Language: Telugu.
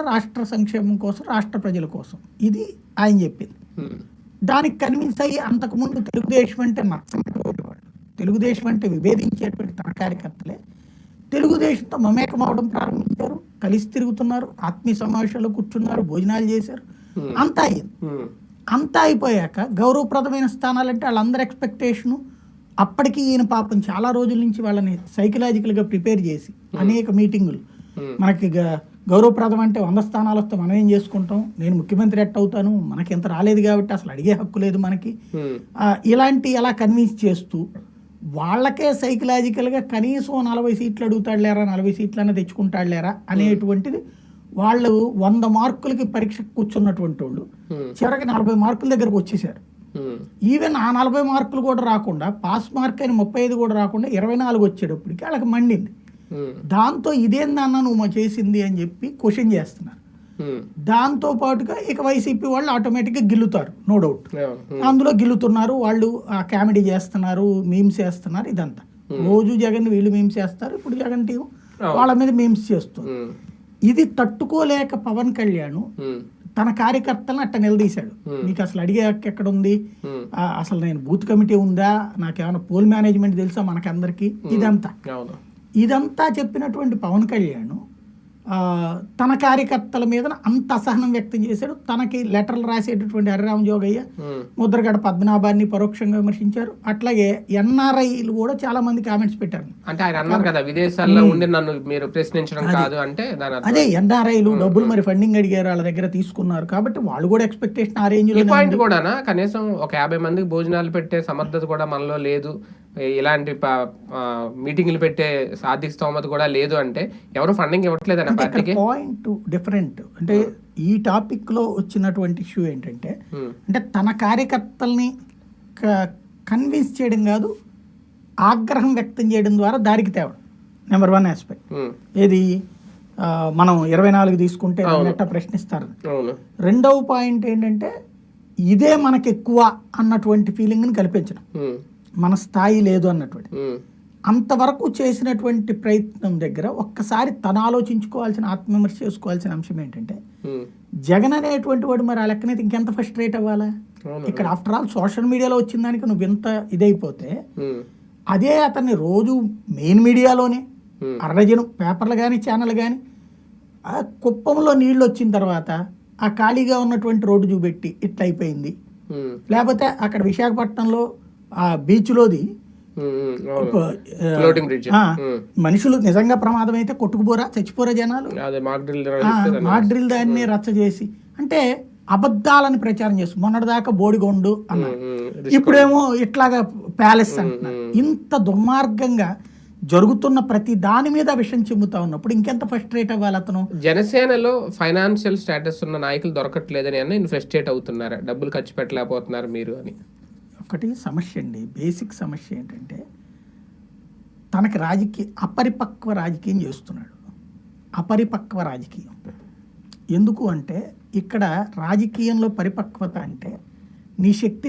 కూడా రాష్ట్ర సంక్షేమం కోసం రాష్ట్ర ప్రజల కోసం. ఇది ఆయన చెప్పింది. దానికి కన్విన్స్ అయ్యి అంతకుముందు తెలుగుదేశం అంటే వాళ్ళు తెలుగుదేశం అంటే విభేదించేటువంటి తన కార్యకర్తలే. తెలుగుదేశంతో మమేకం అవడం ప్రారంభించారు. కలిసి తిరుగుతున్నారు. ఆత్మీయ సమావేశాల్లో కూర్చున్నారు. భోజనాలు చేశారు. అంతా అయ్యింది అంతా అయిపోయాక గౌరవప్రదమైన స్థానాలంటే వాళ్ళందరి ఎక్స్పెక్టేషను అప్పటికి ఈయన పాపం చాలా రోజుల నుంచి వాళ్ళని సైకలాజికల్గా ప్రిపేర్ చేసి అనేక మీటింగులు. మనకి గౌరవప్రదం అంటే వంద స్థానాలు వస్తే మనం ఏం చేసుకుంటాం? నేను ముఖ్యమంత్రి ఎట్ అవుతాను మనకి ఎంత రాలేదు కాబట్టి అసలు అడిగే హక్కు లేదు మనకి. ఇలాంటి ఎలా కన్విన్స్ చేస్తూ వాళ్ళకే సైకలాజికల్గా కనీసం నలభై సీట్లు అడుగుతాడు లేరా నలభై సీట్లన్నా తెచ్చుకుంటాడు లేరా అనేటువంటిది వాళ్ళు వంద మార్కులకి పరీక్ష కూర్చున్నటువంటి వాళ్ళు. చివరికి నలభై మార్కుల దగ్గరకు వచ్చేసారు. ఈవెన్ ఆ నలభై మార్కులు కూడా రాకుండా పాస్ మార్క్ అయిన ముప్పై ఐదు కూడా రాకుండా ఇరవై నాలుగు వచ్చేటప్పటికి వాళ్ళకి మండింది. దాంతో ఇదేందన్న నువ్వు మా చేసింది అని చెప్పి క్వశ్చన్ చేస్తున్నారు. ఉమ్, దాంతో పాటుగా ఇక వైసీపీ వాళ్ళు ఆటోమేటిక్గా గిల్లుతారు నో డౌట్ ఉమ్, అందులో గిల్లుతున్నారు వాళ్ళు ఆ కామెడీ చేస్తున్నారు మీమ్స్ చేస్తున్నారు ఇదంతా. రోజు జగన్ వీళ్ళు మీమ్స్ చేస్తారు ఇప్పుడు జగన్ టీం వాళ్ళ మీద మీమ్స్ చేస్తుంది. ఇది తట్టుకోలేక పవన్ కళ్యాణ్ తన కార్యకర్తలను అట్ట నిలదీశాడు. నీకు అసలు అడిగే హక్కు ఎక్కడ ఉంది అసలు నేను బూత్ కమిటీ ఉందా? నాకేమైనా పోల్ మేనేజ్మెంట్ తెలుసా మనకందరికీ? ఇదంతా. ఇదంతా చెప్పినటువంటి పవన్ కళ్యాణ్ తన కార్యకర్తల మీద అంత అసహనం వ్యక్తం చేశాడు. తనకి లెటర్లు రాసేటటువంటి హరిరామ జోగయ్య ముద్రగడ పద్మనాభాన్ని పరోక్షంగా విమర్శించారు. అట్లాగే ఎన్ఆర్ఐలు కూడా చాలా మంది కామెంట్స్ పెట్టారు. అంటే ఆయన అన్నారు కదా విదేశాల్లో ఉండి నన్ను మీరు ప్రశ్నించడం కాదు అంటే అదే ఎన్ఆర్ఐలు డబ్బులు మరి ఫండింగ్ అడిగారు వాళ్ళ దగ్గర తీసుకున్నారు. కాబట్టి వాళ్ళు కూడా ఎక్స్పెక్టేషన్ ఆ రేంజ్ పాయింట్ కూడానా? కనీసం ఒక యాభై మందికి భోజనాలు పెట్టే సమర్థత కూడా మనలో లేదు. ఇలాంటి మీటింగ్లు పెట్టే ఆర్థిక స్తోమత కూడా లేదు అంటే ఎవరు ఫండింగ్ ఇవ్వట్లేదన్న పార్టీకి? పాయింట్ డిఫరెంట్ అంటే ఈ టాపిక్లో వచ్చినటువంటి ఇష్యూ ఏంటంటే ఉమ్, అంటే తన కార్యకర్తల్ని కన్విన్స్ చేయడం కాదు ఆగ్రహం వ్యక్తం చేయడం ద్వారా దారికి తేవడం. నెంబర్ వన్ ఆస్పెక్ట్ ఏది? మనం ఇరవై నాలుగు తీసుకుంటే ఎట్ట ప్రశ్నిస్తారు. రెండవ పాయింట్ ఏంటంటే ఇదే మనకి ఎక్కువ అన్నటువంటి ఫీలింగ్ని కల్పించడం. ఉమ్, మన స్థాయి లేదు అన్నటువంటి. అంతవరకు చేసినటువంటి ప్రయత్నం దగ్గర ఒక్కసారి తను ఆలోచించుకోవాల్సిన ఆత్మవిమర్శ చేసుకోవాల్సిన అంశం ఏంటంటే జగన్ అనేటువంటి వాడు మరి ఆ లెక్కనైతే ఇంకెంత ఫస్ట్రేట్ అవ్వాలా? ఇక్కడ ఆఫ్టర్ ఆల్ సోషల్ మీడియాలో వచ్చిన దానికి నువ్వు ఇంత ఇదైపోతే అదే అతన్ని రోజు మెయిన్ మీడియాలోనే. అరడజను పేపర్లు కానీ ఛానల్ కానీ ఆ కుప్పంలో నీళ్ళు వచ్చిన తర్వాత ఆ ఖాళీగా ఉన్నటువంటి రోడ్డు చూపెట్టి ఇట్లా అయిపోయింది లేకపోతే అక్కడ విశాఖపట్నంలో ఆ బీచ్లోది మనుషులు నిజంగా ప్రమాదం అయితే కొట్టుకుపోరా చచ్చిపోరా జనాలు? మాక్ డ్రిల్ దాన్ని రచ్చ చేసి. అంటే అబద్ధాలని ప్రచారం చేస్తు మొన్నటిదాకా బోడిగొండు అన్నారు. ఇప్పుడేమో ఇట్లాగా ప్యాలెస్ అంటున్నారు. ఇంత దుర్మార్గంగా జరుగుతున్న ప్రతి దాని మీద విషం చెబుతా ఉన్నప్పుడు ఇంకెంత ఫస్ట్రేట్ అవ్వాలి అతను? జనసేనలో ఫైనాన్షియల్ స్టేటస్ ఉన్న నాయకులు దొరకట్లేదని అన్న ఇన్వెస్టేట్ అవుతున్నారా. డబ్బులు ఖర్చు పెట్టలేకపోతున్నారు మీరు అని. ఒకటి సమస్య అండి. బేసిక్ సమస్య ఏంటంటే తనకి రాజకీయ అపరిపక్వ రాజకీయం చేస్తున్నాడు. అపరిపక్వ రాజకీయం. ఎందుకు అంటే ఇక్కడ రాజకీయంలో పరిపక్వత అంటే నీ శక్తిని